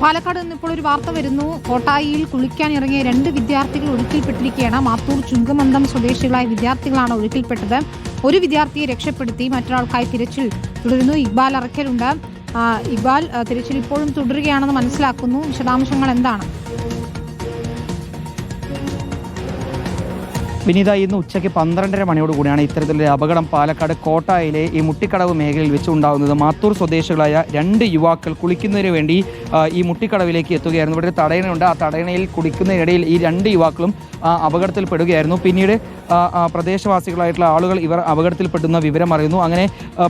പാലക്കാട് നിന്ന് ഇപ്പോൾ ഒരു വാർത്ത വരുന്നു. കോട്ടായിയിൽ കുളിക്കാൻ ഇറങ്ങിയ രണ്ട് വിദ്യാർത്ഥികൾ ഒഴുക്കിൽപ്പെട്ടിരിക്കുകയാണ്. മാത്തൂർ ചുങ്കമന്തം സ്വദേശികളായ വിദ്യാർത്ഥികളാണ് ഒഴുക്കിൽപ്പെട്ടത്. ഒരു വിദ്യാർത്ഥിയെ രക്ഷപ്പെടുത്തി മറ്റൊരാൾക്കായി തിരച്ചിൽ തുടരുന്നു. ഇക്ബാൽ അറക്കലുണ്ട്. ഇക്ബാൽ തിരച്ചിൽ ഇപ്പോഴും തുടരുകയാണെന്ന് മനസ്സിലാക്കുന്നു. വിശദാംശങ്ങൾ എന്താണ്? വിനീത ഇന്ന് ഉച്ചയ്ക്ക് പന്ത്രണ്ടര മണിയോടുകൂടിയാണ് ഇത്തരത്തിലൊരു അപകടം പാലക്കാട് കോട്ടായിലെ ഈ മുട്ടിക്കടവ് മേഖലയിൽ വെച്ച് ഉണ്ടാകുന്നത് മാത്തൂർ സ്വദേശികളായ രണ്ട് യുവാക്കൾ കുളിക്കുന്നതിന് വേണ്ടി ഈ മുട്ടിക്കടവിലേക്ക് എത്തുകയായിരുന്നു. ഇവിടെ ഒരു തടയണയുണ്ട്. ആ തടയണയിൽ കുളിക്കുന്നതിനിടയിൽ ഈ രണ്ട് യുവാക്കളും അപകടത്തിൽ പെടുകയായിരുന്നു പിന്നീട് പ്രദേശവാസികളായിട്ടുള്ള ആളുകൾ ഇവർ അപകടത്തിൽപ്പെടുന്ന വിവരം അറിയുന്നു. അങ്ങനെ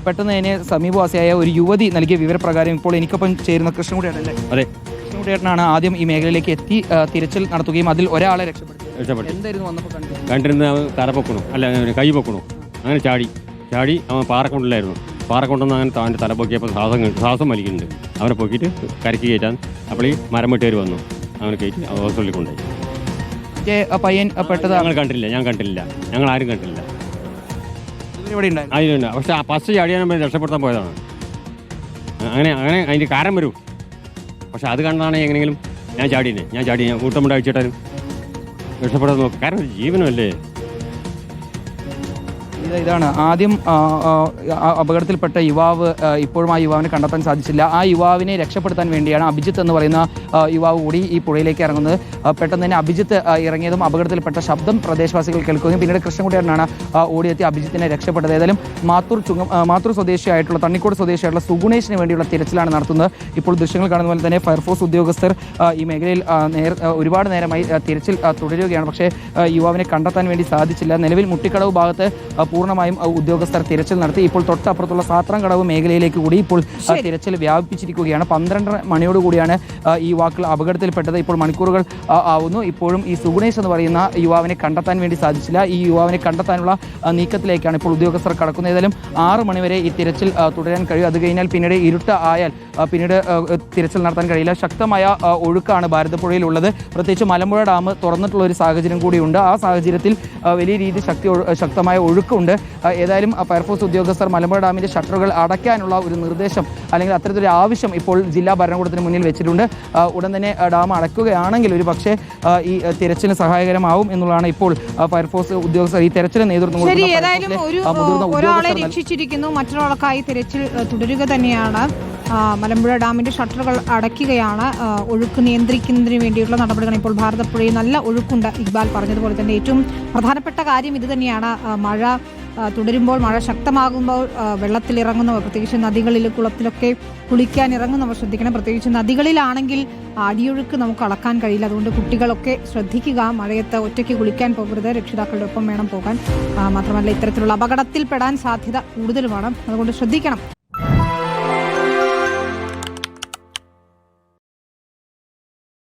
പെട്ടെന്ന് തന്നെ സമീപവാസിയായ ഒരു യുവതി നൽകിയ വിവരപ്രകാരം ഇപ്പോൾ എനിക്കൊപ്പം ചേരുന്ന കൃഷ്ണൻകുട്ടിയാണല്ലേ? അതെ. കൃഷ്ണൻകുട്ടിയേട്ടനാണ് ആദ്യം ഈ മേഖലയിലേക്ക് എത്തി തിരച്ചിൽ നടത്തുകയും അതിൽ ഒരാളെ രക്ഷപ്പെടുത്തി. രക്ഷപ്പെട്ടു. എന്തായിരുന്നു വന്നപ്പോൾ കണ്ടിരുന്ന അവൻ തല പൊക്കണു. അല്ല അവന് കൈ പൊക്കണു. അങ്ങനെ ചാടി. ചാടി അവൻ പാറക്കൊണ്ടിലായിരുന്നു പാറക്കൊണ്ടെന്ന് അങ്ങനെ അവന്റെ തല പൊക്കിയപ്പോൾ ശ്വാസം കിട്ടി- ശ്വാസം വലിക്കുന്നുണ്ട്. അവനെ പൊക്കിയിട്ട് കരക്ക് കയറ്റാൻ അപ്പോൾ ഈ മരം വെട്ടേര് വന്നു. അവനെ കയറ്റി ഹോസ്പിറ്റലിൽ കൊണ്ടുപോയി. പയ്യൻ പെട്ടത്? ഞങ്ങൾ കണ്ടില്ല ഞാൻ കണ്ടില്ല ഞങ്ങൾ ആരും കണ്ടില്ല ഇവിടെ ഉണ്ടായിരുന്നു. അതിനുണ്ട് പക്ഷെ ആ ഫസ്റ്റ് ചാടിയാൻ രക്ഷപ്പെടുത്താൻ പോയതാണ്. അങ്ങനെ അങ്ങനെ അതിന്റെ കാരം വരും. പക്ഷെ അത് കണ്ടതാണെങ്കിൽ എങ്ങനെയെങ്കിലും ഞാൻ ചാടിയില്ലേ ഞാൻ ചാടി. ഞാൻ കൂട്ടം അഴിച്ചിട്ടാലും രക്ഷപ്പെടാൻ നോക്കും. കാരണം ഒരു ഇതാണ്. ആദ്യം അപകടത്തിൽപ്പെട്ട യുവാവ് ഇപ്പോഴും ആ യുവാവിനെ കണ്ടെത്താൻ സാധിച്ചില്ല. ആ യുവാവിനെ രക്ഷപ്പെടുത്താൻ വേണ്ടിയാണ് അഭിജിത്ത് എന്ന് പറയുന്ന യുവാവ് കൂടി ഈ പുഴയിലേക്ക് ഇറങ്ങുന്നത്. പെട്ടെന്ന് തന്നെ അഭിജിത്ത് ഇറങ്ങിയതും അപകടത്തിൽപ്പെട്ട ശബ്ദം പ്രദേശവാസികൾ കേൾക്കുകയും പിന്നീട് കൃഷ്ണൻകുട്ടിയാണ് ഓടിയെത്തി അഭിജിത്തിനെ രക്ഷപ്പെട്ടത്. ഏതായാലും മാത്തൂർ ചുങ്ങ മാത്തൂർ സ്വദേശിയായിട്ടുള്ള തണ്ണിക്കോട് സ്വദേശിയായിട്ടുള്ള സുഗുണേഷിന് വേണ്ടിയുള്ള തിരച്ചിലാണ് നടത്തുന്നത്. ഇപ്പോൾ ദൃശ്യങ്ങൾ കാണുന്ന പോലെ തന്നെ ഫയർഫോഴ്സ് ഉദ്യോഗസ്ഥർ ഈ മേഖലയിൽ നേർ ഒരുപാട് നേരമായി തിരച്ചിൽ തുടരുകയാണ്. പക്ഷേ യുവാവിനെ കണ്ടെത്താൻ വേണ്ടി സാധിച്ചില്ല. നിലവിൽ മുട്ടിക്കടവ് ഭാഗത്ത് പൂർണമായും ഉദ്യോഗസ്ഥർ തിരച്ചിൽ നടത്തി. ഇപ്പോൾ തൊട്ടപ്പുറത്തുള്ള സാത്രംകടവ് മേഖലയിലേക്ക് കൂടി ഇപ്പോൾ തിരച്ചിൽ വ്യാപിപ്പിച്ചിരിക്കുകയാണ്. പന്ത്രണ്ടര മണിയോട് കൂടിയാണ് ആ, ഈ വാക്കുകൾ അപകടത്തിൽപ്പെട്ടത്. ഇപ്പോൾ മണിക്കൂറുകൾ ആവുന്നു. ഇപ്പോഴും ഈ സുഗുണേഷ് എന്ന് പറയുന്ന യുവാവിനെ കണ്ടെത്താൻ വേണ്ടി സാധിച്ചില്ല. ഈ യുവാവിനെ കണ്ടെത്താനുള്ള നീക്കത്തിലേക്കാണ് ഇപ്പോൾ ഉദ്യോഗസ്ഥർ കടക്കുന്നത്. ഏതായാലും ആറ് മണിവരെ ഈ തിരച്ചിൽ തുടരാൻ കഴിയും. അത് കഴിഞ്ഞാൽ പിന്നീട് ഇരുട്ട് ആയാൽ പിന്നീട് തിരച്ചിൽ നടത്താൻ കഴിയില്ല. ശക്തമായ ഒഴുക്കാണ് ഭാരതപ്പുഴയിലുള്ളത്. പ്രത്യേകിച്ച് മലമ്പുഴ ഡാം തുറന്നിട്ടുള്ള ഒരു സാഹചര്യം കൂടിയുണ്ട്. ആ സാഹചര്യത്തിൽ വലിയ രീതിയിൽ ശക്തി ശക്തമായ ഒഴുക്കുണ്ട് ആ, ഏതായാലും ഫയർഫോഴ്സ് ഉദ്യോഗസ്ഥർ മലമ്പുഴ ഡാമിന്റെ ഷട്ടറുകൾ അടയ്ക്കാനുള്ള ഒരു നിർദ്ദേശം അല്ലെങ്കിൽ അത്തരത്തിലൊരു ആവശ്യം ഇപ്പോൾ ജില്ലാ ഭരണകൂടത്തിന് മുന്നിൽ വെച്ചിട്ടുണ്ട്. ഉടൻ തന്നെ ഡാം അടയ്ക്കുകയാണെങ്കിൽ ഒരു പക്ഷേ ഈ തിരച്ചിൽ സഹായകരമാവും എന്നുള്ളതാണ് ഇപ്പോൾ ഫയർഫോഴ്സ് ഉദ്യോഗസ്ഥർ ഈ തെരച്ചിലിന് നേതൃത്വം കൊടുക്കുന്ന ഒരാളെ രക്ഷിച്ചിരിക്കുന്നു. മറ്റൊരാൾക്കായി തിരച്ചിൽ തുടരുക തന്നെയാണ്. മലമ്പുഴ ഡാമിന്റെ ഷട്ടറുകൾ അടയ്ക്കുകയാണ്. ഒഴുക്ക് നിയന്ത്രിക്കുന്നതിന് വേണ്ടിയുള്ള നടപടികൾ ഇപ്പോൾ ഭാരതപ്പുഴയിൽ നല്ല ഒഴുക്കുണ്ട്. ഇക്ബാൽ പറഞ്ഞതുപോലെ തന്നെ ഏറ്റവും പ്രധാനപ്പെട്ട കാര്യം ഇത് തന്നെയാണ്. മഴ തുടരുമ്പോൾ മഴ ശക്തമാകുമ്പോൾ വെള്ളത്തിലിറങ്ങുന്നവർ പ്രത്യേകിച്ച് നദികളിൽ കുളത്തിലൊക്കെ കുളിക്കാൻ ഇറങ്ങുന്നവർ ശ്രദ്ധിക്കണം. പ്രത്യേകിച്ച് നദികളിലാണെങ്കിൽ അടിയൊഴുക്ക് നമുക്ക് അളക്കാൻ കഴിയില്ല. അതുകൊണ്ട് കുട്ടികളൊക്കെ ശ്രദ്ധിക്കുക. മഴയത്ത് ഒറ്റയ്ക്ക് കുളിക്കാൻ പോകരുത്. രക്ഷിതാക്കളുടെ ഒപ്പം വേണം പോകാൻ. മാത്രമല്ല ഇത്തരത്തിലുള്ള അപകടത്തിൽപ്പെടാൻ സാധ്യത കൂടുതലുമാണ്. അതുകൊണ്ട് ശ്രദ്ധിക്കണം.